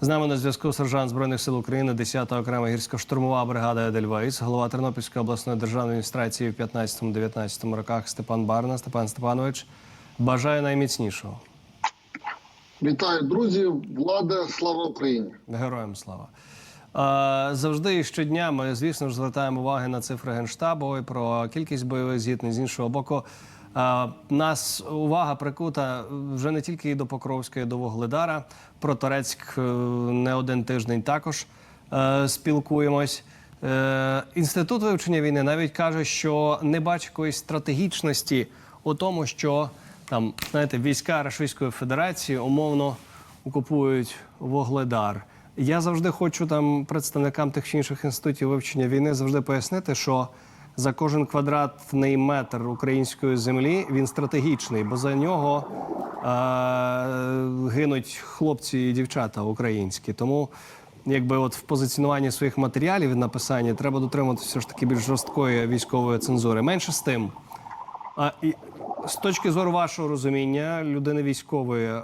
З нами на зв'язку сержант збройних сил України, 10-та окрема гірсько-штурмова бригада Едельвейс, голова Тернопільської обласної державної адміністрації в 15-19 роках Степан Барна. Степан Степанович бажаю найміцнішого. Вітаю, друзі! Влада, слава Україні! Героям слава. Завжди і щодня ми, звісно ж, звертаємо уваги на цифри генштабу і про кількість бойових зіткнень. З іншого боку, нас увага прикута вже не тільки до Покровська, і до Вугледара. Про Торецьк е, не один тиждень також е, спілкуємось. Е, Інститут вивчення війни навіть каже, що не бачить якоїсь стратегічності у тому, що там, знаєте, війська Російської Федерації умовно окупують Вугледар. Я завжди хочу там представникам тих чи інших інститутів вивчення війни завжди пояснити, що за кожен квадратний метр української землі він стратегічний, бо за нього е- гинуть хлопці і дівчата українські. Тому якби от в позиціонуванні своїх матеріалів і написанні треба дотримуватися все ж таки більш жорсткої військової цензури. Менше з тим. А, і з точки зору вашого розуміння, людини військової, е,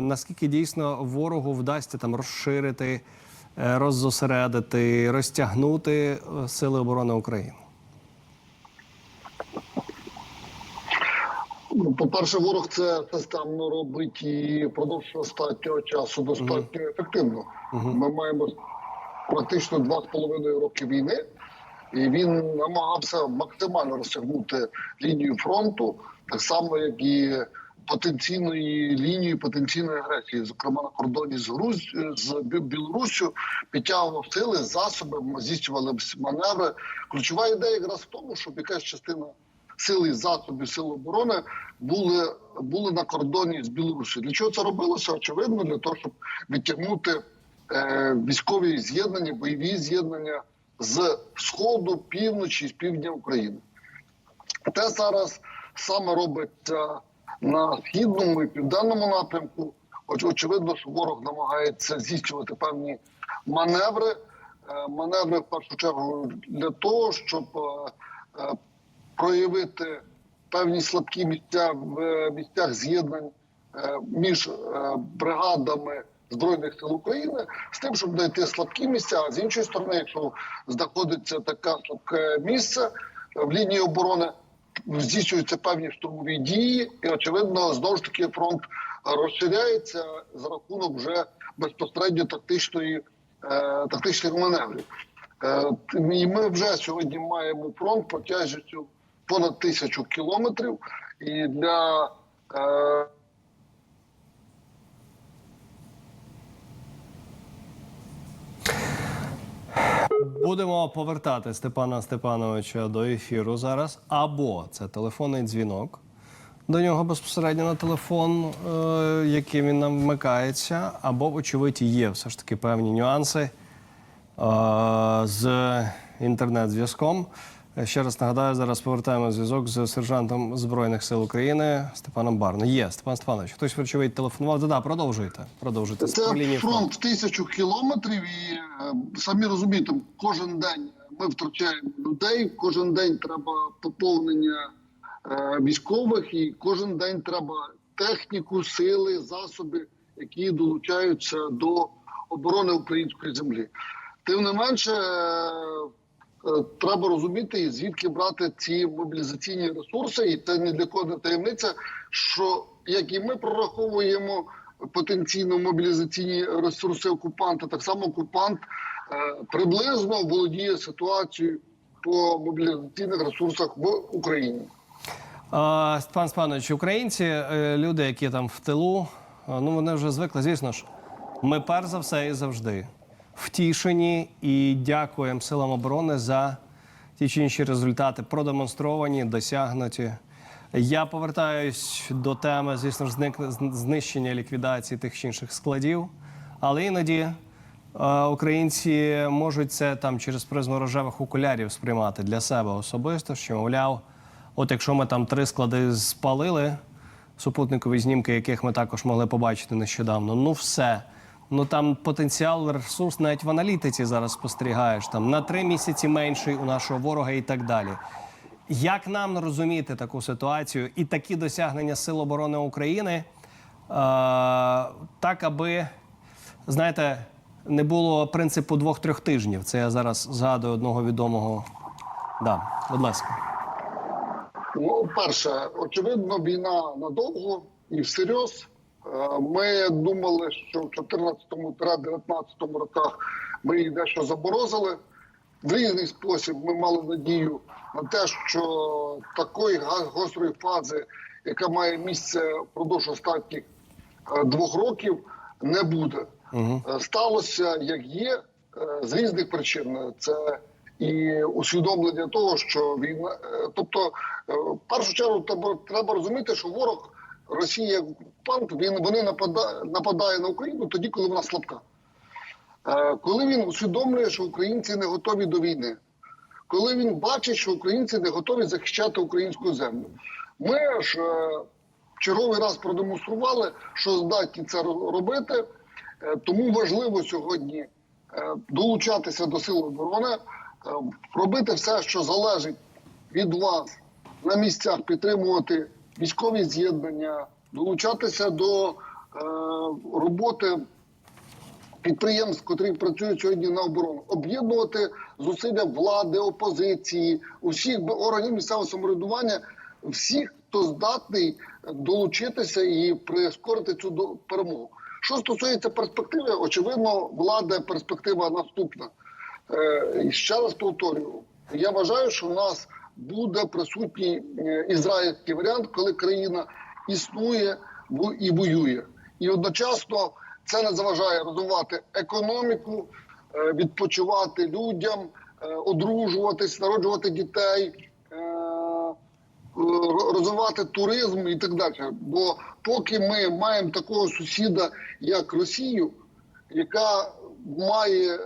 наскільки дійсно ворогу вдасться там розширити, е, роззосередити, розтягнути е, сили оборони України? Ну, По-перше, ворог це системно робить і впродовж останнього часу достатньо ефективно. Ми маємо практично два з половиною роки війни, і він намагався максимально розтягнути лінію фронту, так само, як і потенційної лінії потенційної агресії, зокрема на кордоні з Груз з Бі- Білоруссю, підтягував сили, засоби, здійснювали маневри. Ключова ідея якраз в тому, щоб якась частина сил і засобів сил оборони були, були на кордоні з Білорусі. Для чого це робилося? Очевидно, для того, щоб відтягнути е, військові з'єднання, бойові з'єднання з сходу, півночі, з півдня України. Те зараз саме робиться на східному і південному напрямку. Оч- Очевидно, що ворог намагається здійснювати певні маневри. Е, Маневри в першу чергу для того, щоб е, е, проявити певні слабкі місця в е, місцях з'єднань е, між е, бригадами збройних сил України з тим, щоб знайти слабкі місця. А з іншої сторони, якщо знаходиться таке слабке місце в лінії оборони, здійснюються певні штурмові дії, і очевидно, знову ж таки фронт розширяється за рахунок вже безпосередньо тактичної тактичних маневрів. І ми вже сьогодні маємо фронт протяжністю понад тисячу кілометрів. І для е, Будемо повертати Степана Степановича до ефіру зараз. Або це телефонний дзвінок до нього безпосередньо на телефон, е, яким він нам вмикається, або, очевидь, є все ж таки певні нюанси е, з інтернет-зв'язком. Ще раз нагадаю, зараз повертаємо зв'язок з сержантом Збройних сил України Степаном Барно. Є Степан Степанович. Хтось вочевидь телефонував. Да-да, продовжуйте. Продовжуйте це лінії фронт в тисячу кілометрів, і е, самі розумієте, кожен день ми втрачаємо людей. Кожен день треба поповнення е, військових, і кожен день треба техніку, сили, засоби, які долучаються до оборони української землі. Тим не менше, е, треба розуміти, звідки брати ці мобілізаційні ресурси, і це ні для кого не таємниця, що як і ми прораховуємо потенційно мобілізаційні ресурси окупанта, так само окупант е, приблизно володіє ситуацією по мобілізаційних ресурсах в Україні. А, Степан Степанович, українці, е, люди, які там в тилу, е, ну вони вже звикли. Звісно ж, ми перш за все і завжди втішені і дякуємо силам оборони за ті чи інші результати, продемонстровані, досягнуті. Я повертаюсь до теми, звісно ж, знищення ліквідації тих чи інших складів, але іноді е, українці можуть це там через призму рожевих окулярів сприймати для себе особисто, що мовляв. От якщо ми там три склади спалили, супутникові знімки, яких ми також могли побачити нещодавно, ну все. Ну там потенціал ресурс навіть в аналітиці зараз спостерігаєш там на три місяці менший у нашого ворога і так далі. Як нам розуміти таку ситуацію і такі досягнення Сил оборони України, е, так аби знаєте, не було принципу двох-трьох тижнів. Це я зараз згадую одного відомого. Да, будь ласка. Ну, перше, очевидно, війна надовго і всерйоз. Е, Ми думали, що в 14-19 роках ми її дещо заборозили. В різний спосіб ми мали надію на те, що такої гострої фази, яка має місце впродовж останніх е, двох років, не буде. Е, Сталося як є з різних причин. Це і усвідомлення того, що війна, тобто, в першу чергу, треба розуміти, що ворог Росія як окупант, він вони нападає, нападає на Україну тоді, коли вона слабка. Е, Коли він усвідомлює, що українці не готові до війни, коли він бачить, що українці не готові захищати українську землю, ми ж е, черговий раз продемонстрували, що здатні це робити. Е, Тому важливо сьогодні долучатися до сил оборони, робити все, що залежить від вас на місцях, підтримувати військові з'єднання, долучатися до е, роботи підприємств, котрі працюють сьогодні на оборону, об'єднувати зусилля влади, опозиції, усіх органів місцевого самоврядування, всіх, хто здатний долучитися і прискорити цю перемогу. Що стосується перспективи, очевидно, влада перспектива наступна. Е, ще раз повторюю, я вважаю, що в нас буде присутній е, ізраїльський варіант, коли країна існує і воює. І одночасно це не заважає розвивати економіку, е, відпочивати людям, е, одружуватись, народжувати дітей, розвивати туризм і так далі. Бо поки ми маємо такого сусіда, як Росію, яка має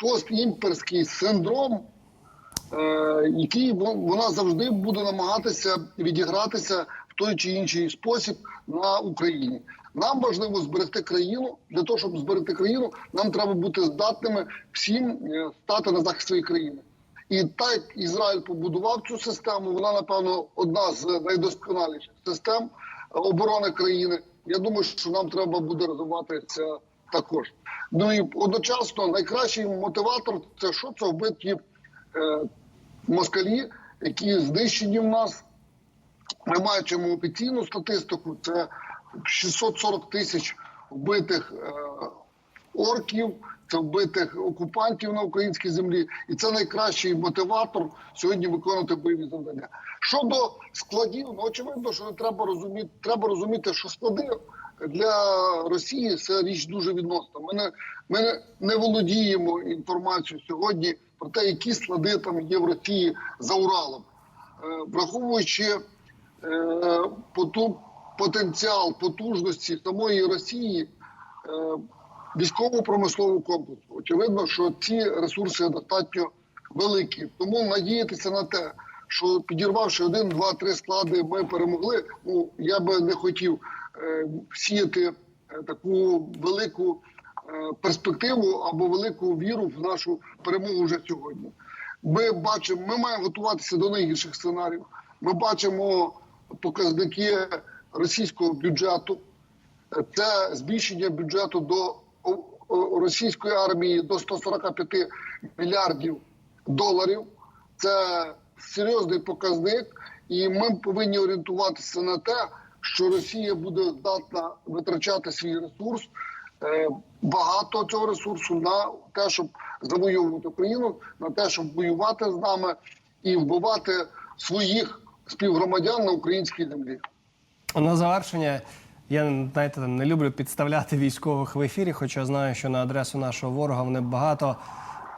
постімперський синдром, е, який вона завжди буде намагатися відігратися в той чи інший спосіб на Україні. Нам важливо зберегти країну. Для того, щоб зберегти країну, нам треба бути здатними всім е, стати на захист своєї країни. І так Ізраїль побудував цю систему, вона напевно одна з найдосконаліших систем оборони країни. Я думаю, що нам треба буде розвивати це також. Ну і одночасно найкращий мотиватор це що це вбиті е, москалі, які знищені в нас. Ми маємо офіційну статистику. Це 640 тисяч вбитих е, орків, це вбитих окупантів на українській землі, і це найкращий мотиватор сьогодні виконувати бойові завдання. Щодо складів, ну очевидно, що не треба розуміти. Треба розуміти, що склади для Росії це річ дуже відносна. Ми не, ми не володіємо інформацією сьогодні про те, які склади там є в Росії за Уралом, Е, враховуючи е, потенціал потужності самої Росії е, військово-промислового комплексу. Очевидно, що ці ресурси достатньо великі. Тому надіятися на те, що підірвавши один, два, три склади, ми перемогли. Ну я би не хотів сіяти таку велику перспективу або велику віру в нашу перемогу вже сьогодні. Ми бачимо, ми маємо готуватися до найгірших сценаріїв. Ми бачимо показники російського бюджету. Це збільшення бюджету до російської армії до 145 мільярдів доларів. Це серйозний показник, і ми повинні орієнтуватися на те, що Росія буде здатна витрачати свій ресурс, е, багато цього ресурсу на те, щоб завоювати Україну, на те, щоб воювати з нами і вбивати своїх співгромадян на українській землі. На завершення, я знаєте, не люблю підставляти військових в ефірі, хоча знаю, що на адресу нашого ворога вони багато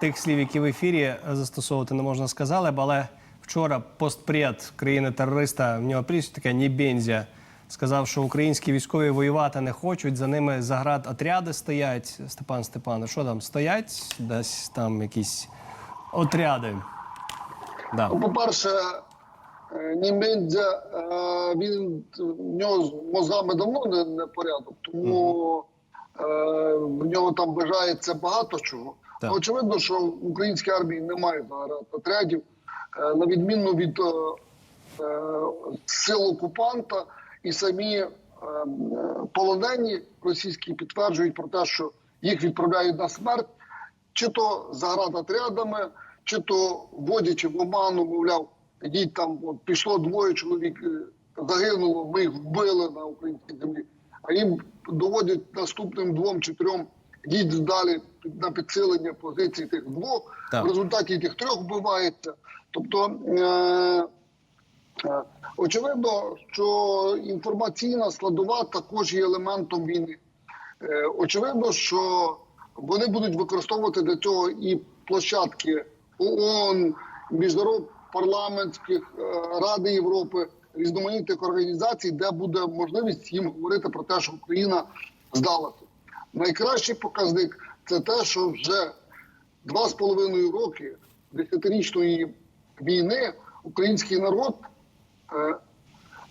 тих слів, які в ефірі застосовувати не можна сказали але вчора постпред країни-терориста, в нього прізвище таке Нібензя, сказав, що українські військові воювати не хочуть, за ними заград отряди стоять. Степан Степанович, що там стоять? Десь там якісь отряди. Да. Ну, По-перше, е, Німендзя, е, він в нього з мозгами давно не, не порядок, тому е, в нього там бажається багато чого. Так. Очевидно, що в українській армії немає зараз отрядів, на відміну від е, сил окупанта, і самі е, полонені російські підтверджують про те, що їх відправляють на смерть, чи то заградотрядами, чи то вводячи в оману, мовляв, йдіть там, от пішло двоє чоловік, е, загинуло, ми їх вбили на українській землі. А їм доводять наступним двом чи трьом йдіть далі на підсилення позицій тих двох. Так. В результаті тих трьох вбивається. Тобто, е- е, очевидно, що інформаційна складова також є елементом війни. Е, Очевидно, що вони будуть використовувати для цього і площадки ООН, міжнародних парламентських е, Ради Європи, різноманітних організацій, де буде можливість їм говорити про те, що Україна здалася. Найкращий показник це те, що вже два з половиною роки десятирічної війни український народ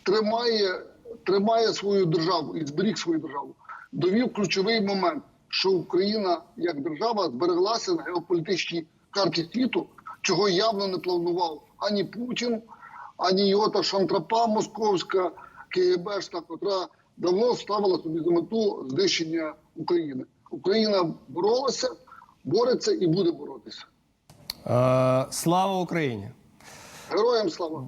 тримає, тримає свою державу і зберіг свою державу. Довів ключовий момент, що Україна як держава збереглася на геополітичній карті світу, чого явно не планував ані Путін, ані його та шантрапа московська, КГБшна, котра давно ставила собі за мету знищення України. Україна боролася, бореться і буде боротися. Е, слава Україні! Героям слава!